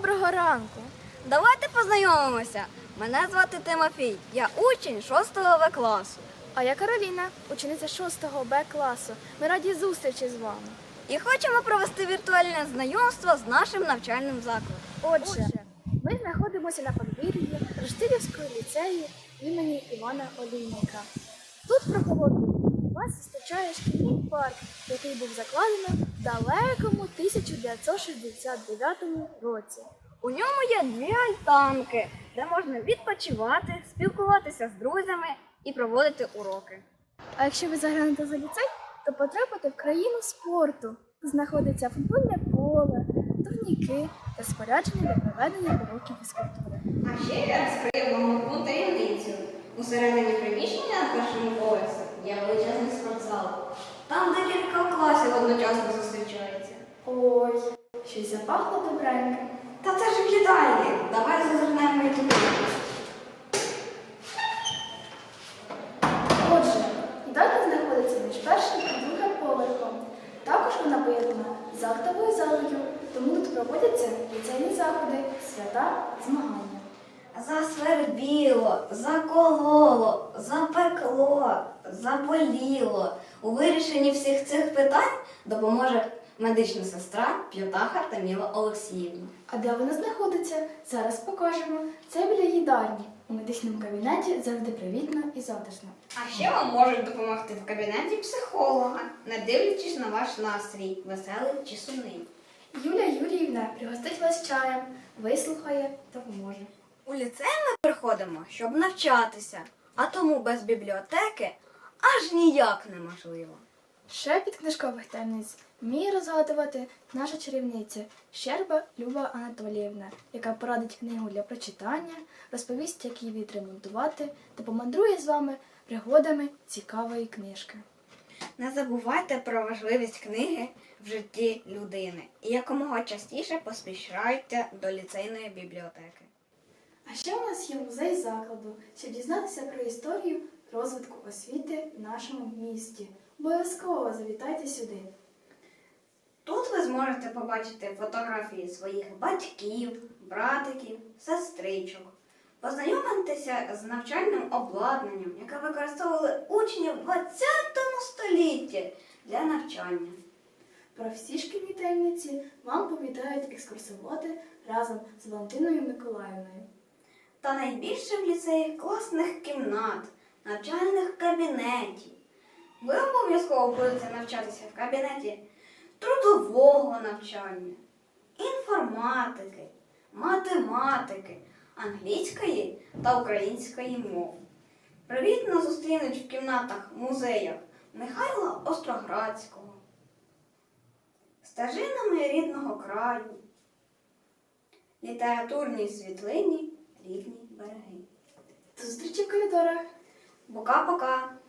Доброго ранку. Давайте познайомимося. Мене звати Тимофій. Я учень 6 В класу. А я Кароліна, учениця 6 Б класу. Ми раді зустрічі з вами. І хочемо провести віртуальне знайомство з нашим навчальним закладом. Отже, ми знаходимося на подвір'ї Рештилівського ліцею імені Івана Олійника. Тут прохолодно вас зустрічає шкільний парк, який був закладено в далекому 1969 році. У ньому є дві альтанки, де можна відпочивати, спілкуватися з друзями і проводити уроки. А якщо ви заглянете за ліцей, то потрапите в країну спорту. Знаходиться футбольне поле, турніки та спорядження для проведення уроків фізкультури. А ще я розкрию вам одну таємницю. Усередині приміщення на першому є величезний спортзал. Там декілька класів одночасно зустрічаються. Ой, щось запахло добренько. Та це ж їдальні. Давай зазирнемо і туди. Отже, їдальня знаходиться між першим і другим поверхом. Також вона поєднана з актовою залою, тому тут проводяться ліцейні заходи, свята, змагання. Засвербіло, закололо, запекло, заболіло. У вирішенні всіх цих питань допоможе медична сестра П'ятаха Таміла Олексіївна. А де вона знаходиться? Зараз покажемо. Це біля їдальні. У медичному кабінеті завжди привітно і затишно. А ще вам можуть допомогти в кабінеті психолога, не дивлячись на ваш настрій, веселий чи сумний. Юля Юріївна пригостить вас чаєм, вислухає, допоможе. У ліцей ми приходимо, щоб навчатися, а тому без бібліотеки аж ніяк неможливо. Ще під книжкових таємниць вміє розгадувати наша чарівниця Щерба Люба Анатоліївна, яка порадить книгу для прочитання, розповість, як її відремонтувати та помандрує з вами пригодами цікавої книжки. Не забувайте про важливість книги в житті людини і якомога частіше поспішайте до ліцейної бібліотеки. А ще у нас є музей закладу, щоб дізнатися про історію розвитку освіти в нашому місті. Обов'язково завітайте сюди. Тут ви зможете побачити фотографії своїх батьків, братиків, сестричок, познайомитися з навчальним обладнанням, яке використовували учні в 20 столітті для навчання. Про всі шкільні таємниці вам повідають екскурсоводи разом з Валентиною Миколаївною. Та найбільше в ліцеї класних кімнат, навчальних кабінетів. Ви обов'язково будете навчатися в кабінеті трудового навчання, інформатики, математики, англійської та української мов. Привітно зустрінуть в кімнатах музеях Михайла Остроградського, стежинами рідного краю, літературній світлині рідні береги. До зустрічі в коридорах! Пока-пока!